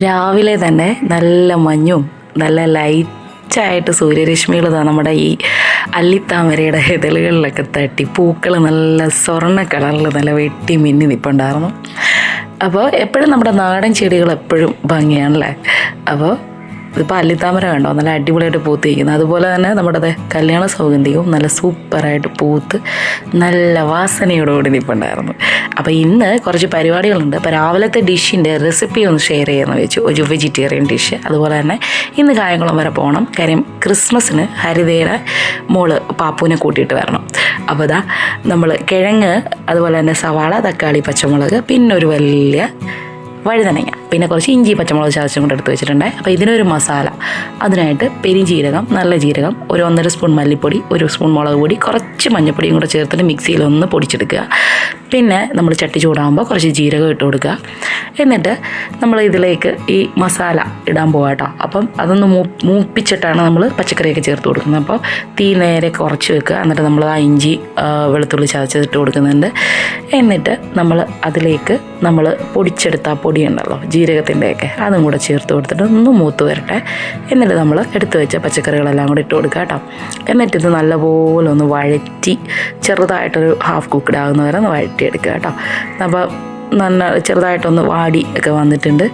രാവിലെ തന്നെ നല്ല മഞ്ഞും നല്ല ലൈറ്റായിട്ട് സൂര്യരശ്മികൾ നമ്മുടെ ഈ അല്ലിത്താമരയുടെ ഇതളുകളിലൊക്കെ തട്ടി. പൂക്കൾ നല്ല സ്വർണ കളറിൽ നല്ല വെട്ടി മിന്നി നിൽപ്പുണ്ടായിരുന്നു അപ്പോൾ എപ്പോഴും നമ്മുടെ നാടൻ ചെടികൾ എപ്പോഴും ഭംഗിയാണല്ലേ? അപ്പോൾ ഇതിപ്പോൾ അല്ലിത്താമര കണ്ടോ? നല്ല അടിപൊളിയായിട്ട് പൂത്തിരിക്കുന്നത് അതുപോലെ തന്നെ നമ്മുടെ കല്യാണ സൗഗന്ധികവും നല്ല സൂപ്പറായിട്ട് പൂത്ത് നല്ല വാസനയോടുകൂടി നിൽപ്പുണ്ടായിരുന്നു അപ്പോൾ ഇന്ന് കുറച്ച് പരിപാടികളുണ്ട്. അപ്പോൾ രാവിലത്തെ ഡിഷിന്റെ റെസിപ്പി ഒന്ന് ഷെയർ ചെയ്യാമെന്ന് വെച്ചു. ഒരു വെജിറ്റേറിയൻ ഡിഷ്. അതുപോലെ തന്നെ ഇന്ന് കായംകുളം വരെ പോകണം കാര്യം ക്രിസ്മസിന് ഹരിതയുടെ മോൾ പാപ്പുവിനെ കൂട്ടിയിട്ട് വരണം. അപ്പോൾ ഇതാ നമ്മൾ കിഴങ്ങ് അതുപോലെ തന്നെ സവാള തക്കാളി പച്ചമുളക് പിന്നെ ഒരു വലിയ വഴുതനങ്ങ പിന്നെ കുറച്ച് ഇഞ്ചി പച്ചമുളക് ചതച്ചും കൂടെ എടുത്ത് വെച്ചിട്ടുണ്ട്. അപ്പോൾ ഇതിനൊരു മസാല അതിനായിട്ട് പെരിഞ്ജീരകം നല്ല ജീരകം ഒരു ഒന്നര സ്പൂൺ മല്ലിപ്പൊടി ഒരു സ്പൂൺ മുളക് പൊടി കുറച്ച് മഞ്ഞൾപ്പൊടിയും കൂടെ ചേർത്തിട്ട് മിക്സിയിൽ ഒന്ന് പൊടിച്ചെടുക്കുക. പിന്നെ നമ്മൾ ചട്ടി ചൂടാകുമ്പോൾ കുറച്ച് ജീരകം ഇട്ട് കൊടുക്കുക. എന്നിട്ട് നമ്മൾ ഇതിലേക്ക് ഈ മസാല ഇടാൻ പോകാം കേട്ടോ അപ്പം അതൊന്ന് മൂ മൂപ്പിച്ചിട്ടാണ് നമ്മൾ പച്ചക്കറിയൊക്കെ ചേർത്ത് കൊടുക്കുന്നത്. അപ്പോൾ തീ നേരെ കുറച്ച് വെക്കുക. എന്നിട്ട് നമ്മൾ ആ ഇഞ്ചി വെളുത്തുള്ളി ചതച്ചിട്ട് കൊടുക്കുന്നുണ്ട്. എന്നിട്ട് നമ്മൾ അതിലേക്ക് നമ്മൾ പൊടിച്ചെടുത്ത ആ പൊടിയുണ്ടല്ലോ ജീരകത്തിന്റെയൊക്കെ അതും കൂടെ ചേർത്ത് കൊടുത്തിട്ട് ഒന്ന് മൂത്ത് വരട്ടെ. എന്നിട്ട് നമ്മൾ എടുത്തു വെച്ച പച്ചക്കറികളെല്ലാം കൂടെ ഇട്ട് കൊടുക്കുക കേട്ടോ എന്നിട്ട് ഇത് നല്ലപോലെ ഒന്ന് വഴറ്റി ചെറുതായിട്ടൊരു ഹാഫ് കുക്ക്ഡ് ആകുന്നവരെ ഒന്ന് ഒന്ന് വഴറ്റിയെടുക്കുക കേട്ടോ. അപ്പോൾ നല്ല ചെറുതായിട്ടൊന്ന് വാടി ഒക്കെ വന്നിട്ടുണ്ട്.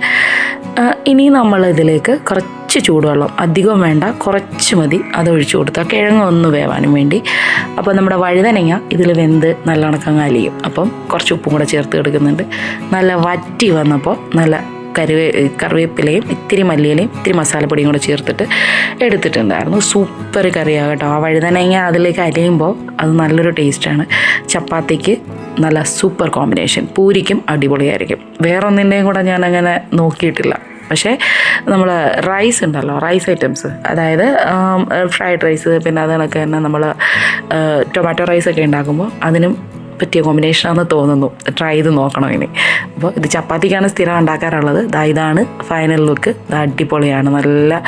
ഇനി നമ്മൾ ഇതിലേക്ക് കുറച്ച് ചൂടുവെള്ളം അധികം വേണ്ട കുറച്ച് മതി. അത് ഒഴിച്ചു കൊടുത്താൽ കിഴങ്ങ് ഒന്ന് വേവാനും വേണ്ടി. അപ്പോൾ നമ്മുടെ വഴുതനങ്ങ ഇതിൽ വെന്ത് നല്ല കണക്കങ്ങ് അലിയും. അപ്പം കുറച്ച് ഉപ്പും കൂടെ ചേർത്ത് എടുക്കുന്നുണ്ട്. നല്ല വറ്റി വന്നപ്പോൾ നല്ല കരുവേ കറിവേപ്പിലയും ഇത്തിരി മല്ലിയിലയും ഇത്തിരി മസാലപ്പൊടിയും കൂടെ ചേർത്തിട്ട് എടുത്തിട്ടുണ്ടായിരുന്നു. സൂപ്പർ കറിയാണ് കേട്ടോ. ആ വഴുതനങ്ങ അതിലേക്ക് അരിയുമ്പോൾ അത് നല്ലൊരു ടേസ്റ്റാണ്. ചപ്പാത്തിക്ക് നല്ല സൂപ്പർ കോമ്പിനേഷൻ. പൂരിക്കും അടിപൊളിയായിരിക്കും. വേറൊന്നിന്റെയും കൂടെ ഞാൻ അങ്ങനെ നോക്കിയിട്ടില്ല. പക്ഷേ നമ്മൾ റൈസ് ഉണ്ടല്ലോ റൈസ് ഐറ്റംസ്. അതായത് ഫ്രൈഡ് റൈസ് പിന്നെ അത് കണക്ക് തന്നെ നമ്മൾ ടൊമാറ്റോ റൈസൊക്കെ ഉണ്ടാക്കുമ്പോൾ അതിനും പറ്റിയ കോമ്പിനേഷനാണെന്ന് തോന്നുന്നു. ട്രൈ ചെയ്ത് നോക്കണം ഇനി. അപ്പോൾ ഇത് ചപ്പാത്തിക്കാണ് സ്ഥിരം ഉണ്ടാക്കാറുള്ളത്. ദാ ഇതാണ് ഫൈനൽ ലുക്ക് ഇത് അടിപൊളിയാണ്. നല്ല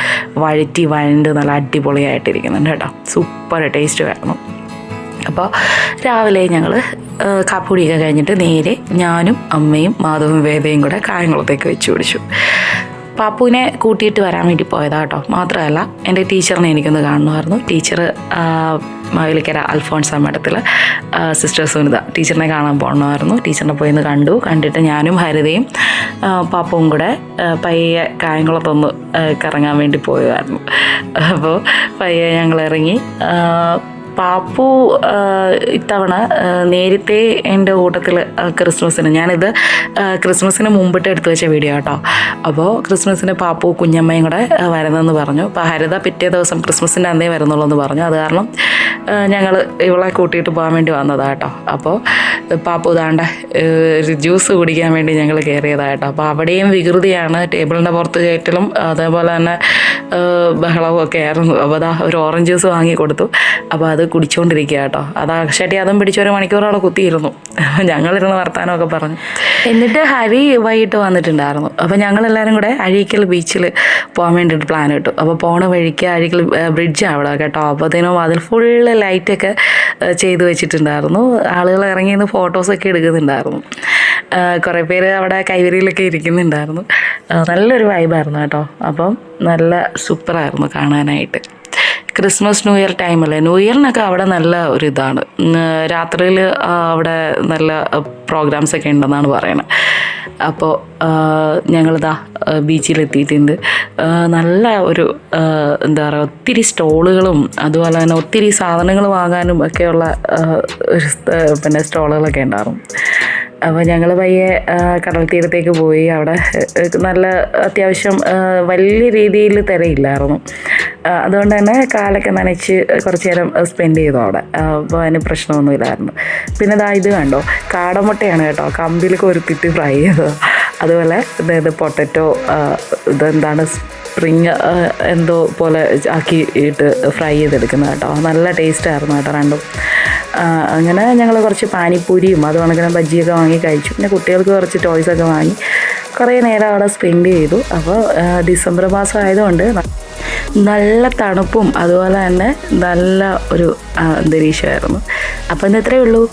വഴറ്റി വഴണ്ട് നല്ല അടിപൊളിയായിട്ടിരിക്കുന്നുണ്ട് കേട്ടോ. സൂപ്പർ ടേസ്റ്റ് വരണം അപ്പോൾ രാവിലെ ഞങ്ങൾ കാപ്പുടിയൊക്കെ കഴിഞ്ഞിട്ട് നേരെ ഞാനും അമ്മയും മാധവും വേദയും കൂടെ കായംകുളത്തേക്ക് വെച്ച് പിടിച്ചു പാപ്പുവിനെ കൂട്ടിയിട്ട് വരാൻ വേണ്ടി പോയതാ കേട്ടോ. മാത്രമല്ല എന്റെ ടീച്ചറിനെ എനിക്കൊന്ന് കാണണമായിരുന്നു. ടീച്ചർ മാവേലിക്കര അൽഫോൺസ മഠത്തിൽ സിസ്റ്റർ സുനിത ടീച്ചറിനെ കാണാൻ പോകണമായിരുന്നു ടീച്ചറിനെ പോയി ഒന്ന് കണ്ടു. കണ്ടിട്ട് ഞാനും ഹരിതയും പാപ്പവും കൂടെ പയ്യെ കായംകുളത്തൊന്ന് കറങ്ങാൻ വേണ്ടി പോയതായിരുന്നു. അപ്പോൾ പയ്യെ ഞങ്ങൾ ഇറങ്ങി പാപ്പു ഇത്തവണ നേരത്തെ എന്റെ കൂട്ടത്തിൽ ക്രിസ്മസിന്. ഞാനിത് ക്രിസ്മസിന് മുമ്പിട്ട് എടുത്തു വെച്ച വീഡിയോ കേട്ടോ അപ്പോൾ ക്രിസ്മസിന് പാപ്പു കുഞ്ഞമ്മയും കൂടെ വരുന്നതെന്ന് പറഞ്ഞു. അപ്പോൾ ഹരിത പിറ്റേ ദിവസം ക്രിസ്മസിന്റെ അന്നേ വരുന്നുള്ളൂ എന്ന് പറഞ്ഞു. അത് കാരണം ഞങ്ങൾ ഇവളെ കൂട്ടിയിട്ട് പോകാൻ വേണ്ടി വന്നതാണ് കേട്ടോ അപ്പോൾ പാപ്പു ഇതാണ്ട ഒരു ജ്യൂസ് കുടിക്കാൻ വേണ്ടി ഞങ്ങൾ കയറിയതാണ് കേട്ടോ അപ്പോൾ അവിടെയും വികൃതിയാണ്. ടേബിളിന്റെ പുറത്ത് കയറ്റലും അതേപോലെ തന്നെ ബഹളവും ഒക്കെ ആയിരുന്നു. അപ്പോൾ അതാ ഒരു ഓറഞ്ച് ജ്യൂസ് വാങ്ങി കൊടുത്തു. അപ്പോൾ അത് കുടിച്ചുകൊണ്ടിരിക്കുക കേട്ടോ. അത് ഷട്ടി അതും പിടിച്ച് ഒരു മണിക്കൂറോളം കുത്തിയിരുന്നു. ഞങ്ങളിരുന്ന് വർത്താനമൊക്കെ പറഞ്ഞു. എന്നിട്ട് ഹരി വൈകിട്ട് വന്നിട്ടുണ്ടായിരുന്നു. അപ്പോൾ ഞങ്ങളെല്ലാവരും കൂടെ അഴീക്കൽ ബീച്ചിൽ പോകാൻ വേണ്ടിയിട്ട് പ്ലാൻ ഇട്ടു. അപ്പോൾ പോണ വഴിക്ക് അഴീക്കൽ ബ്രിഡ്ജ് അവിടെ കേട്ടോ. അപ്പോൾ അതിനും അതിൽ ഫുള്ള് ലൈറ്റൊക്കെ ചെയ്ത് വെച്ചിട്ടുണ്ടായിരുന്നു. ആളുകൾ ഇറങ്ങി നിന്ന് ഫോട്ടോസൊക്കെ എടുക്കുന്നുണ്ടായിരുന്നു. കുറേ പേര് അവിടെ കൈവരിയിലൊക്കെ ഇരിക്കുന്നുണ്ടായിരുന്നു. നല്ലൊരു വൈബായിരുന്നു കേട്ടോ. അപ്പം നല്ല സൂപ്പറായിരുന്നു കാണാനായിട്ട്. ക്രിസ്മസ് ന്യൂ ഇയർ ടൈമല്ലേ? ന്യൂ ഇയറിനൊക്കെ അവിടെ നല്ല ഒരു ഇതാണ്. രാത്രിയിൽ അവിടെ നല്ല പ്രോഗ്രാംസ് ഒക്കെ ഉണ്ടെന്നാണ് പറയുന്നത് അപ്പോൾ ഞങ്ങളിതാ ബീച്ചിലെത്തിയിട്ടുണ്ട്. നല്ല ഒരു എന്താ പറയുക ഒത്തിരി സ്റ്റോളുകളും അതുപോലെ തന്നെ ഒത്തിരി സാധനങ്ങൾ വാങ്ങാനും ഒക്കെയുള്ള ഒരു പിന്നെ സ്റ്റോളുകളൊക്കെ ഉണ്ടായിരുന്നു അപ്പോൾ ഞങ്ങൾ പയ്യെ കടൽ തീരത്തേക്ക് പോയി. അവിടെ നല്ല അത്യാവശ്യം വലിയ രീതിയിൽ തിരയില്ലായിരുന്നു. അതുകൊണ്ട് തന്നെ കാലൊക്കെ നനച്ച് കുറച്ച് നേരം സ്പെൻഡ് ചെയ്തു അവിടെ. അപ്പോൾ അതിന് പ്രശ്നമൊന്നുമില്ലായിരുന്നു. പിന്നെ ഇതാ ഇത് കണ്ടോ? കാടമുട്ടയാണ് കേട്ടോ. കമ്പിൽ കൊരുത്തിട്ട് ഫ്രൈ ചെയ്തത്. അതുപോലെ അതായത് പൊട്ടറ്റോ ഇതെന്താണ് സ്പ്രിങ് എന്തോ പോലെ ആക്കി ഇട്ട് ഫ്രൈ ചെയ്തെടുക്കുന്നത് കേട്ടോ. നല്ല ടേസ്റ്റ് ആയിരുന്നു കേട്ടോ രണ്ടും. അങ്ങനെ ഞങ്ങൾ കുറച്ച് പാനിപ്പൂരിയും അത് കണക്കിന് ബജ്ജിയൊക്കെ വാങ്ങി കഴിച്ചു. പിന്നെ കുട്ടികൾക്ക് കുറച്ച് ടോയ്സൊക്കെ വാങ്ങി കുറേ നേരം അവിടെ സ്പെൻഡ് ചെയ്തു. അപ്പോൾ ഡിസംബർ മാസം ആയതുകൊണ്ട് നല്ല തണുപ്പും അതുപോലെ തന്നെ നല്ല ഒരു അന്തരീക്ഷമായിരുന്നു. അപ്പം ഇന്ന് ഇത്രയേ ഉള്ളൂ.